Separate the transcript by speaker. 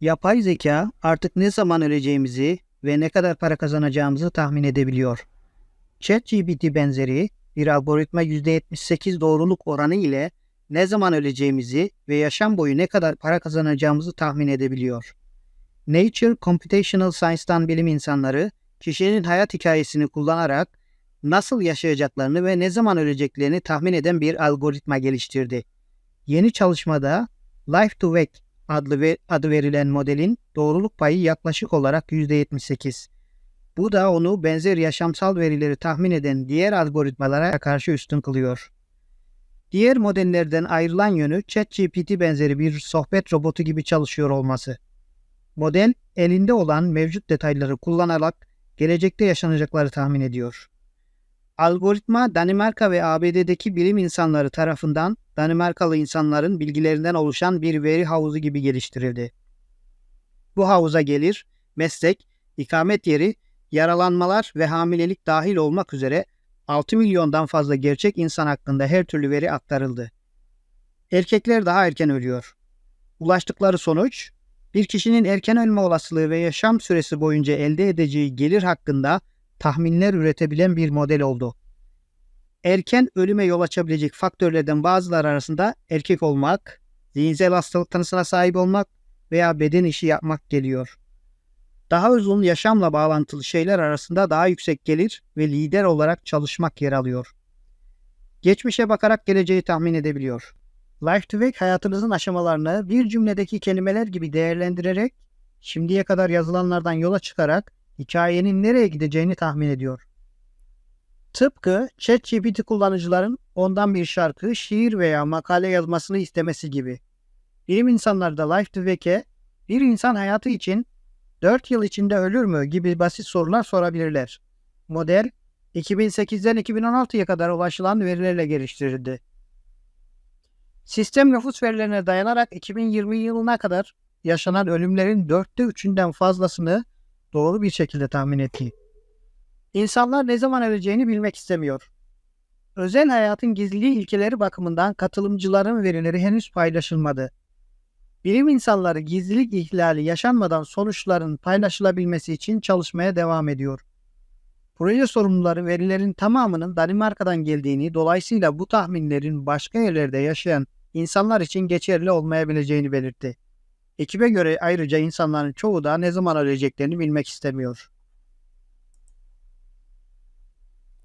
Speaker 1: Yapay zeka artık ne zaman öleceğimizi ve ne kadar para kazanacağımızı tahmin edebiliyor. ChatGPT benzeri bir algoritma %78 doğruluk oranı ile ne zaman öleceğimizi ve yaşam boyu ne kadar para kazanacağımızı tahmin edebiliyor. Nature Computational Science'dan bilim insanları kişinin hayat hikayesini kullanarak nasıl yaşayacaklarını ve ne zaman öleceklerini tahmin eden bir algoritma geliştirdi. Yeni çalışmada Life to Wake adlı ve adı verilen modelin doğruluk payı yaklaşık olarak %78. Bu da onu benzer yaşamsal verileri tahmin eden diğer algoritmalara karşı üstün kılıyor. Diğer modellerden ayrılan yönü ChatGPT benzeri bir sohbet robotu gibi çalışıyor olması. Model elinde olan mevcut detayları kullanarak gelecekte yaşanacakları tahmin ediyor. Algoritma Danimarka ve ABD'deki bilim insanları tarafından Danimarkalı insanların bilgilerinden oluşan bir veri havuzu gibi geliştirildi. Bu havuza gelir, meslek, ikamet yeri, yaralanmalar ve hamilelik dahil olmak üzere 6 milyondan fazla gerçek insan hakkında her türlü veri aktarıldı. Erkekler daha erken ölüyor. Ulaştıkları sonuç, bir kişinin erken ölme olasılığı ve yaşam süresi boyunca elde edeceği gelir hakkında tahminler üretebilen bir model oldu. Erken ölüme yol açabilecek faktörlerden bazıları arasında erkek olmak, zihinsel hastalık tanısına sahip olmak veya beden işi yapmak geliyor. Daha uzun yaşamla bağlantılı şeyler arasında daha yüksek gelir ve lider olarak çalışmak yer alıyor. Geçmişe bakarak geleceği tahmin edebiliyor. Life to Wake hayatınızın aşamalarını bir cümledeki kelimeler gibi değerlendirerek, şimdiye kadar yazılanlardan yola çıkarak hikayenin nereye gideceğini tahmin ediyor. Tıpkı ChatGPT kullanıcıların ondan bir şarkı, şiir veya makale yazmasını istemesi gibi. Bilim insanları da Life to Wake'e bir insan hayatı için 4 yıl içinde ölür mü gibi basit sorular sorabilirler. Model 2008'den 2016'ya kadar ulaşılan verilerle geliştirildi. Sistem nüfus verilerine dayanarak 2020 yılına kadar yaşanan ölümlerin dörtte üçünden fazlasını doğru bir şekilde tahmin etti. İnsanlar ne zaman öleceğini bilmek istemiyor. Özel hayatın gizliliği ilkeleri bakımından katılımcıların verileri henüz paylaşılmadı. Bilim insanları gizlilik ihlali yaşanmadan sonuçların paylaşılabilmesi için çalışmaya devam ediyor. Proje sorumluları verilerin tamamının Danimarka'dan geldiğini, dolayısıyla bu tahminlerin başka yerlerde yaşayan insanlar için geçerli olmayabileceğini belirtti. Ekibe göre ayrıca insanların çoğu da ne zaman öleceklerini bilmek istemiyor.